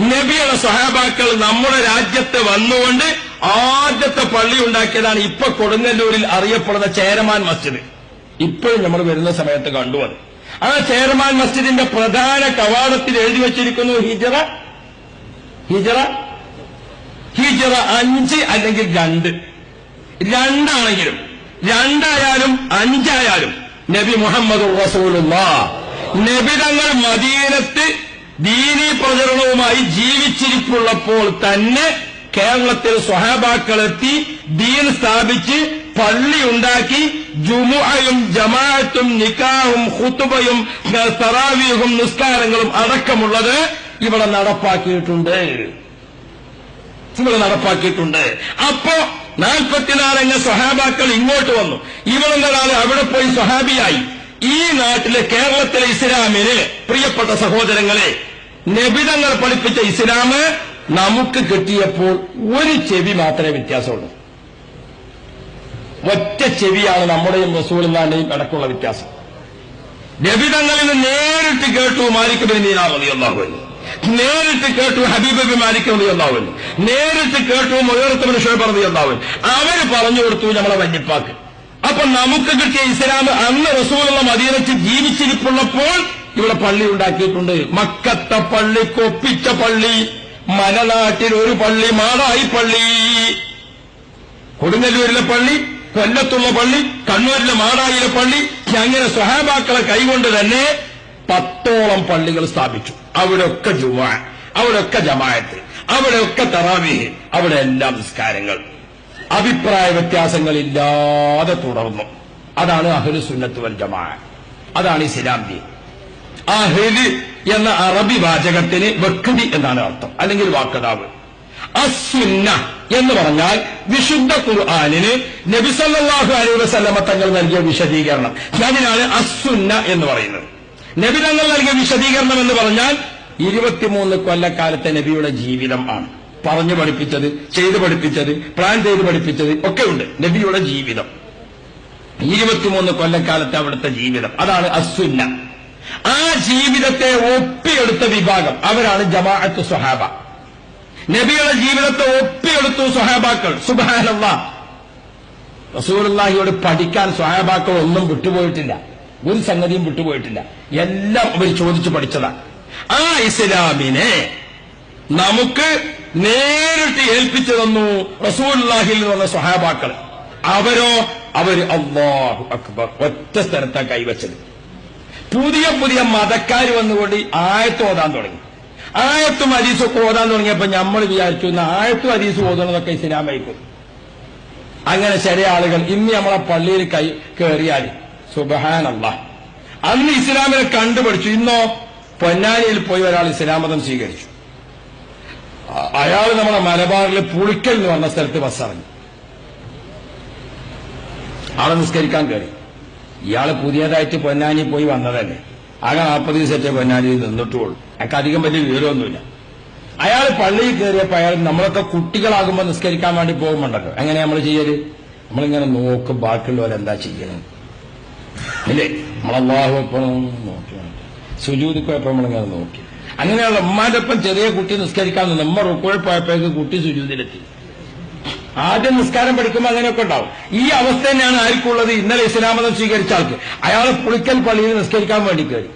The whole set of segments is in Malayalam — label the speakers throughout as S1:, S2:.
S1: നബിയുടെ സഹാബാക്കൾ നമ്മുടെ രാജ്യത്ത് വന്നുകൊണ്ട് ആദ്യത്തെ പള്ളി ഉണ്ടാക്കിയതാണ് ഇപ്പൊ കൊടുങ്ങല്ലൂരിൽ അറിയപ്പെടുന്ന ചേരമാൻ മസ്ജിദ്. ഇപ്പോഴും നമ്മൾ വരുന്ന സമയത്ത് കണ്ടുവത് ആ ചേരമാൻ മസ്ജിദിന്റെ പ്രധാന കവാടത്തിൽ എഴുതി വച്ചിരിക്കുന്നു ഹിജറ. ഹിജറ. ഹിജറ അഞ്ച് അല്ലെങ്കിൽ രണ്ട്. രണ്ടാണെങ്കിലും രണ്ടായാലും അഞ്ചായാലും നബി മുഹമ്മദ് റസൂലുള്ള. നബി തങ്ങൾ മദീനത്ത് ദീനീ പ്രചരണവുമായി ജീവിച്ചിരിപ്പുള്ളപ്പോൾ തന്നെ കേരളത്തിൽ സ്വഹാബാക്കളെത്തി ദീൻ സ്ഥാപിച്ച് പള്ളി ഉണ്ടാക്കി ജുമുഅയും ജമാഅത്തും നിക്കാഹും ഹുത്തുബയും തറാവീഹും നിസ്കാരങ്ങളും അടക്കമുള്ളത് ഇവിടെ നടപ്പാക്കിയിട്ടുണ്ട്. ഇവിടെ നടപ്പാക്കിയിട്ടുണ്ട്. അപ്പോ നാൽപ്പത്തിനാലംഗ സ്വഹാബാക്കൾ ഇങ്ങോട്ട് വന്നു. ഇവളെന്നൊരാൾ അവിടെ പോയി സ്വഹാബിയായി. ഈ നാട്ടിലെ കേരളത്തിലെ ഇസ്ലാമിന് പ്രിയപ്പെട്ട സഹോദരങ്ങളെ നബിതങ്ങൾ പഠിപ്പിച്ച ഇസ്ലാം നമുക്ക് കിട്ടിയപ്പോൾ ഒരു ചെവി മാത്രമേ വ്യത്യാസമുള്ളൂ. ഒറ്റ ചെവിയാണ് നമ്മുടെയും റസൂലിന്റെയും ഇടക്കുള്ള വ്യത്യാസം. നബിതങ്ങളിൽ നിന്ന് നേരിട്ട് കേട്ടു മാലിക് ബിൻ ദീനാർ റളിയല്ലാഹു അൻഹു. നേരിട്ട് കേട്ടു ഹബീബ് ബി മാലിക് നേരിട്ട് കേട്ടു മുയറത്ത് ബിൻ ഷുഹൈബ് റളിയല്ലാഹു അൻഹു. അവർ പറഞ്ഞു കൊടുത്തു നമ്മളെ വല്യപ്പാക്ക് അപ്പൊ നമുക്ക് കിട്ടിയ ഇസ്ലാം അന്ന് റസൂലുള്ള മദീനത്ത് ജീവിച്ചിരിപ്പുള്ളപ്പോൾ ഇവിടെ പള്ളി ഉണ്ടാക്കിയിട്ടുണ്ട്. മക്കത്തെ പള്ളിക്കൊപ്പിച്ച പള്ളി മലനാട്ടിൽ ഒരു പള്ളി മാടായി പള്ളി. കൊടുങ്ങല്ലൂരിലെ പള്ളി കൊല്ലത്തുള്ള പള്ളി കണ്ണൂരിലെ മാടായിലെ പള്ളി അങ്ങനെ സ്വഹാബാക്കളെ കൈകൊണ്ട് തന്നെ പത്തോളം പള്ളികൾ സ്ഥാപിച്ചു. അവിടെയൊക്കെ ജുമാ അവിടെയൊക്കെ ജമായത്ത് അവിടെയൊക്കെ തറാവീഹ് അവിടെ എല്ലാം നിസ്കാരങ്ങൾ. അഭിപ്രായ വ്യത്യാസങ്ങളില്ലാതെ തുടർന്നു. അതാണ് അഹ്ലു സുന്നത്ത് വൽ ജമാ അതാണ് ഇസ്ലാം ദീൻ. അഹ്ല് എന്ന അറബി വാചകത്തിന് വെക്കടി എന്നാണ് അർത്ഥം. അല്ലെങ്കിൽ വാക്കതാവ് അസുന്ന എന്ന് പറഞ്ഞാൽ വിശുദ്ധ ഖുർആാനിന് നബിസല്ലാഹു അലൈ വസല്ലമ തങ്ങൾ നൽകിയ വിശദീകരണം. അതിനാണ് അസുന്ന എന്ന് പറയുന്നത്. നബി തങ്ങൾ നൽകിയ വിശദീകരണം എന്ന് പറഞ്ഞാൽ ഇരുപത്തിമൂന്ന് കൊല്ലക്കാലത്തെ നബിയുടെ ജീവിതം ആണ്. പറഞ്ഞു പഠിപ്പിച്ചത് ചെയ്തു പഠിപ്പിച്ചത് പ്ലാൻ ചെയ്ത് പഠിപ്പിച്ചത് ഒക്കെ ഉണ്ട്. നബിയുടെ ജീവിതം. ഇരുപത്തിമൂന്ന് കൊല്ലക്കാലത്തെ അവിടുത്തെ ജീവിതം. അതാണ് അസുന്ന ആ ജീവിതത്തെ ഒപ്പിയെടുത്ത വിഭാഗം. അവരാണ് ജമാഅത്ത് സുഹാബ നബിയുടെ ജീവിതത്തെ ഒപ്പിയെടുത്തു സുഹാബാക്കൾ സുബാനല്ല റസൂലുള്ളാഹിയോട് പഠിക്കാൻ സുഹാബാക്കൾ ഒന്നും വിട്ടുപോയിട്ടില്ല. ഒരു സംഗതിയും വിട്ടുപോയിട്ടില്ല. എല്ലാം അവർ ചോദിച്ചു പഠിച്ചതാണ് ആ ഇസ്ലാമിനെ നമുക്ക് നേരിട്ട് ഏൽപ്പിച്ചു തന്നു റസൂലുള്ളാഹിൽ നിന്ന് വന്ന സ്വഹാബാക്കൾ. അവരോ? അവർ അള്ളാഹു അക്ബർ. ഒറ്റ സ്ഥലത്താണ് കൈവച്ചത്. പുതിയ പുതിയ മതക്കാർ വന്നുകൊണ്ട് ആയത്ത് ഓതാൻ തുടങ്ങി. ആയത്തും ഹദീസും ഒക്കെ ഓതാൻ തുടങ്ങിയപ്പോ നമ്മൾ വിചാരിച്ചു ഇന്ന് ആയത്തും അരീസ് ഓതണതൊക്കെ ഇസ്ലാമായിരിക്കും അങ്ങനെ ചില ആളുകൾ ഇന്ന് നമ്മളെ പള്ളിയിൽ കൈ കയറിയാൽ സുബഹാനല്ല. അന്ന് ഇസ്ലാമിനെ കണ്ടുപിടിച്ചു. ഇന്നോ പൊന്നാനിയിൽ പോയി ഒരാൾ ഇസ്ലാം മതം സ്വീകരിച്ചു. അയാൾ നമ്മുടെ മലബാറിലെ പുളിക്കൽ എന്ന് പറഞ്ഞ സ്ഥലത്ത് ബസ് ഇറങ്ങി. ആളെ നിസ്കരിക്കാൻ കയറി ഇയാൾ പുതിയതായിട്ട് പൊന്നാനി പോയി വന്നതല്ലേ. ആകെ നാൽപ്പത് ദിവസത്തെ പൊന്നാനി നിന്നിട്ടുള്ളൂ. അയാൾക്ക് അധികം വലിയ വിവരമൊന്നുമില്ല. അയാൾ പള്ളിയിൽ കയറിയപ്പോ അയാൾ നമ്മളൊക്കെ കുട്ടികളാകുമ്പോൾ നിസ്കരിക്കാൻ വേണ്ടി പോകുമ്പോണ്ടല്ലോ. എങ്ങനെ നമ്മൾ ചെയ്യൽ? നമ്മളിങ്ങനെ നോക്കും ബാക്കിയുള്ളവരെന്താ ചെയ്യണം. അല്ലേ? നമ്മളല്ലാഹു എപ്പോഴും നോക്കി സുജൂതിക്കോയപ്പോ നമ്മളിങ്ങനെ നോക്കി. അങ്ങനെയുള്ള ഉമ്മാന്റെ ഒപ്പം ചെറിയ കുട്ടി നിസ്കരിക്കാൻ നമ്മൾ ഉമ്മ പോയപ്പോഴേക്ക് കുട്ടി സുജൂതിലെത്തി ആദ്യം നിസ്കാരം പഠിക്കുമ്പോൾ അങ്ങനെയൊക്കെ ഉണ്ടാവും. ഈ അവസ്ഥ തന്നെയാണ് ആർക്കുള്ളത്? ഇന്നലെ ഇസ്ലാമതം സ്വീകരിച്ച ആൾക്ക്. അയാൾ പുളിക്കൽ പള്ളിയിൽ നിസ്കരിക്കാൻ വേണ്ടി കയറി.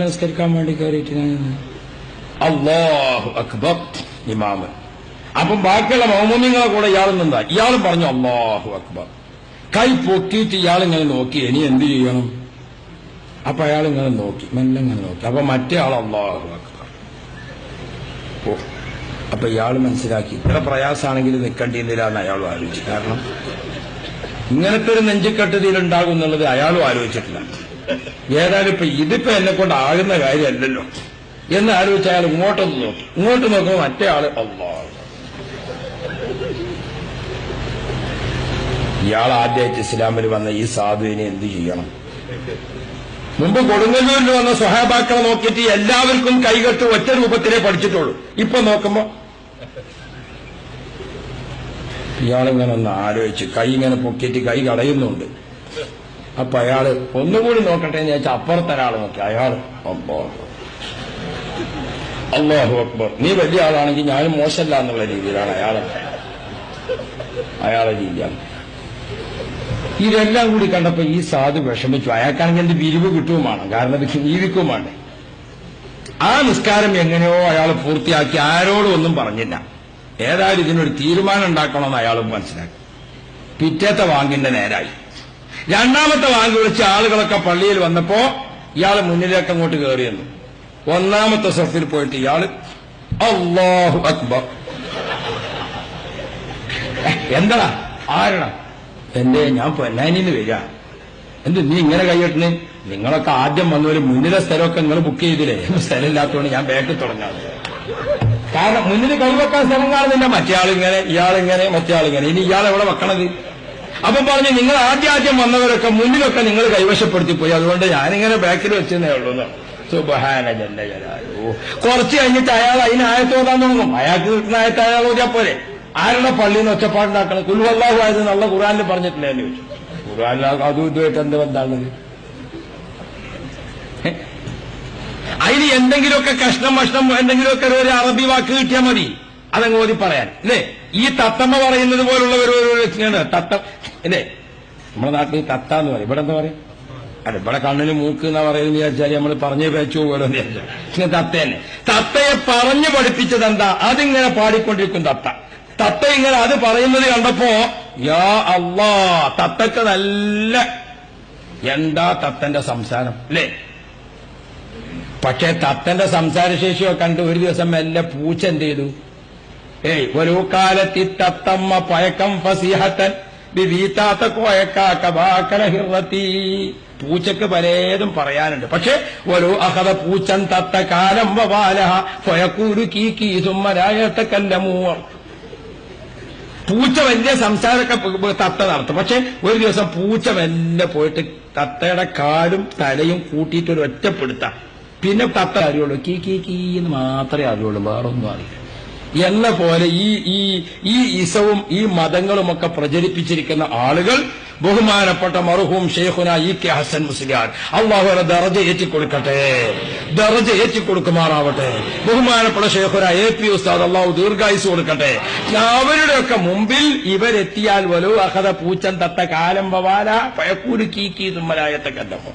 S1: നിസ്കരിക്കാൻ വേണ്ടി കയറിയിട്ട് ഞാൻ അള്ളാഹു അക്ബർ ഇമാമൻ. അപ്പം ബാക്കിയുള്ള മൗമൂമിങ്ങളെ കൂടെ ഇയാൾ നിന്നാ. ഇയാളും പറഞ്ഞു അള്ളാഹു അക്ബർ. കൈ പൊക്കിയിട്ട് ഇയാൾ ഇങ്ങനെ നോക്കി. ഇനി എന്ത് ചെയ്യണം? അപ്പൊ അയാൾ ഇങ്ങനെ നോക്കി. മെല്ലെ ഇങ്ങനെ നോക്കി. അപ്പൊ മറ്റേ ആൾ അള്ളാഹു അക്ബർ. ഓ അപ്പൊ ഇയാൾ മനസ്സിലാക്കി. ഇത്ര പ്രയാസമാണെങ്കിൽ നിൽക്കേണ്ടിയിരുന്നില്ല എന്ന് അയാളും ആലോചിച്ചു. കാരണം ഇങ്ങനത്തെ ഒരു നെഞ്ചിക്കെട്ട് ഇതിലുണ്ടാകും എന്നുള്ളത് അയാളും ആലോചിച്ചിട്ടില്ല. ഏതായാലും ഇപ്പൊ ഇതിപ്പോ എന്നെ കൊണ്ട് ആകുന്ന കാര്യമല്ലല്ലോ എന്ന് ആലോചിച്ച അയാൾ ഇങ്ങോട്ടൊന്ന് നോക്കി. ഇങ്ങോട്ട് നോക്കുമ്പോൾ മറ്റേ ആൾ അള്ളാ ഇയാൾ ആദ്യമായിട്ട് ഇസ്ലാമിൽ വന്ന ഈ സാധുവിനെ എന്ത് ചെയ്യണം? മുമ്പ് കൊടുങ്ങല്ലൂരിൽ വന്ന സ്വഹാബാക്കളെ നോക്കിയിട്ട് എല്ലാവർക്കും കൈകെട്ട് ഒറ്റ രൂപത്തിലേ പഠിച്ചിട്ടുള്ളൂ. ഇപ്പൊ നോക്കുമ്പോ ഇയാളിങ്ങനെ ഒന്ന് ആലോചിച്ച് കൈ ഇങ്ങനെ പൊക്കിയിട്ട് കൈ കടയുന്നുണ്ട്. അപ്പൊ അയാൾ ഒന്നുകൂടി നോക്കട്ടെ എന്ന് ചോദിച്ചാൽ അപ്പുറത്തെ ഒരാൾ നോക്കി. അയാൾ അള്ളാഹു അക്ബർ. നീ വലിയ ആളാണെങ്കിൽ ഞാനും മോശമല്ല എന്നുള്ള രീതിയിലാണ് അയാളെ. അയാളെ രീതിയാണ്. ഇതെല്ലാം കൂടി കണ്ടപ്പോ ഈ സാധു വിഷമിച്ചു. അയാൾക്കാണെങ്കിൽ എന്ത് വിരിവ് കിട്ടുവുമാണ്. കാരണം ഇത് ജീവിക്കുമാണ്. ആ നിസ്കാരം എങ്ങനെയോ അയാൾ പൂർത്തിയാക്കി. ആരോടും ഒന്നും പറഞ്ഞില്ല. ഏതായാലും ഇതിനൊരു തീരുമാനം ഉണ്ടാക്കണമെന്ന് അയാൾ മനസ്സിലാക്കി. പിറ്റേത്തെ വാങ്ങിന്റെ നേരായി. രണ്ടാമത്തെ വാങ്ങി വിളിച്ച ആളുകളൊക്കെ പള്ളിയിൽ വന്നപ്പോ ഇയാൾ മുന്നിലേക്ക് അങ്ങോട്ട് കയറിയെന്നു ഒന്നാമത്തെ സഫിൽ പോയിട്ട് ഇയാൾ അള്ളാഹു അക്ബർ. എന്താ ആരണ എന്റെ ഞാൻ പൊന്നാനിന്ന് വരിക. എന്ത് നീ ഇങ്ങനെ കൈയ്യട്ടിന് നിങ്ങളൊക്കെ ആദ്യം വന്നവര് മുന്നിലെ സ്ഥലമൊക്കെ നിങ്ങൾ ബുക്ക് ചെയ്തില്ലേ? സ്ഥലമില്ലാത്തതുകൊണ്ട് ഞാൻ ബാക്കിൽ തുടങ്ങാറ് കാരണം മുന്നിൽ കൈവെക്കാൻ സ്ഥലം കാണുന്നില്ല. മറ്റേ ആളിങ്ങനെ ഇയാളിങ്ങനെ മറ്റേ ആളിങ്ങനെ ഇനി ഇയാൾ എവിടെ വെക്കണത്? അപ്പം പറഞ്ഞു നിങ്ങൾ ആദ്യം ആദ്യം വന്നവരൊക്കെ മുന്നിലൊക്കെ നിങ്ങൾ കൈവശപ്പെടുത്തി പോയി. അതുകൊണ്ട് ഞാനിങ്ങനെ ബാക്കിൽ വെച്ചെന്നേ ഉള്ളൂ സുബഹാന സുബ്ഹാന ജല്ല കുറച്ച് കഴിഞ്ഞിട്ട് അയാൾ അതിന് ആയത്തോതാൻ തുടങ്ങും. അയാൾക്ക് കിട്ടുന്ന ആയത്ത് അയാൾ ഓടിയാ പോലെ ആരുടെ പള്ളിയിൽ നിന്ന് ഒച്ചപ്പാടുണ്ടാക്കണം? കുൽവല്ലാഹു ആയത് നല്ല ഖുറാനിൽ പറഞ്ഞിട്ടില്ല എന്ന് ചോദിച്ചു. ഖുറാനിൽ അതും ഇതുമായിട്ട് എന്ത് ബന്ധാണത് അതിന് എന്തെങ്കിലുമൊക്കെ കഷ്ണം ഭക്ഷണം എന്തെങ്കിലുമൊക്കെ ഒരു അറബി വാക്ക് കിട്ടിയാൽ മതി. അതങ്ങ് ഓതി പറയാൻ. അല്ലേ? ഈ തത്തമ്മ പറയുന്നത് പോലുള്ള ഒരു തത്ത അല്ലേ? നമ്മുടെ നാട്ടിൽ തത്ത എന്ന് പറയും. ഇവിടെ എന്താ പറയും? അല്ല ഇവിടെ കണ്ണിന് മൂക്ക് എന്നാ പറയുന്നത് വിചാരിച്ചാൽ നമ്മൾ പറഞ്ഞേ വെച്ചു പോലെ വിചാരിച്ചാൽ തത്ത തന്നെ തത്തയെ പറഞ്ഞു പഠിപ്പിച്ചത് എന്താ? അതിങ്ങനെ പാടിക്കൊണ്ടിരിക്കും തത്ത. തത്ത ഇങ്ങനെ അത് പറയുന്നത് കണ്ടപ്പോ യാ അള്ളാ തത്തക്ക് നല്ല എന്താ തത്തന്റെ സംസാരം അല്ലേ? പക്ഷെ തത്തന്റെ സംസാരശേഷിയൊക്കെ കണ്ട് ഒരു ദിവസം മെല്ലെ പൂച്ച എന്ത് ചെയ്തു? ഏയ് ഒരു കാലത്തി തത്തമ്മ പയക്കം ഫസീഹത്തൻ വിവീത്താത്ത കോയക്കാക്കബാക്കലഹിറത്തി പൂച്ചക്ക് പലതും പറയാനുണ്ട്. പക്ഷെ ഒരു അഹത പൂച്ചൻ തത്ത കാലം വവാലഹ ഫയക്കൂരു കീ കീ സുമ്മരായത്തെ കല്ലമൂർ പൂച്ച വലിയ സംസാരമൊക്കെ തത്ത നടത്തും. പക്ഷെ ഒരു ദിവസം പൂച്ച മെല്ലെ പോയിട്ട് തത്തയുടെ കാലും തലയും കൂട്ടിയിട്ട് ഒരു ഒറ്റപ്പെടുത്താം പിന്നെ തത്ത അറിയുള്ളൂ. കീ കീ കീ എന്ന് മാത്രമേ അറിയുള്ളൂ. വേറൊന്നും അറിയില്ല. എന്ന പോലെ ഈ ഈ ഈ ഇസവും ഈ മതങ്ങളുമൊക്കെ പ്രചരിപ്പിച്ചിരിക്കുന്ന ആളുകൾ ബഹുമാനപ്പെട്ട മറുഹൂം ഷെയ്ഖുന ഇ കെ ഹസൻ മുസ്ലിയാർ. അള്ളാഹുര ദറജ ഏറ്റിക്കൊടുക്കട്ടെ. ദറജ ഏറ്റിക്കൊടുക്കുമാറാവട്ടെ. ബഹുമാനപ്പെട്ട ഷെയ്ഖുന എ പി ഉസ്താദ് അള്ളാഹു ദീർഘായുസ് കൊടുക്കട്ടെ. അവരുടെയൊക്കെ മുമ്പിൽ ഇവരെത്തിയാൽ വലു അഹത പൂച്ചൻ തത്ത കാലം വവാല പയക്കൂര് കീക്കി തുമ്മലായത്തെ കണ്ടപ്പോ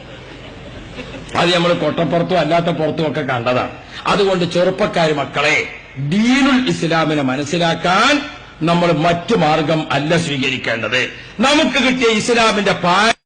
S1: അത് നമ്മൾ കൊട്ടപ്പുറത്തും അല്ലാത്ത പുറത്തും ഒക്കെ കണ്ടതാണ്. അതുകൊണ്ട് ചെറുപ്പക്കാർ മക്കളെ ദീനുൽ ഇസ്ലാമിനെ മനസ്സിലാക്കാൻ നമ്മൾ മറ്റു മാർഗം അല്ല സ്വീകരിക്കേണ്ടത്. നമുക്ക് കിട്ടിയ ഇസ്ലാമിന്റെ പാ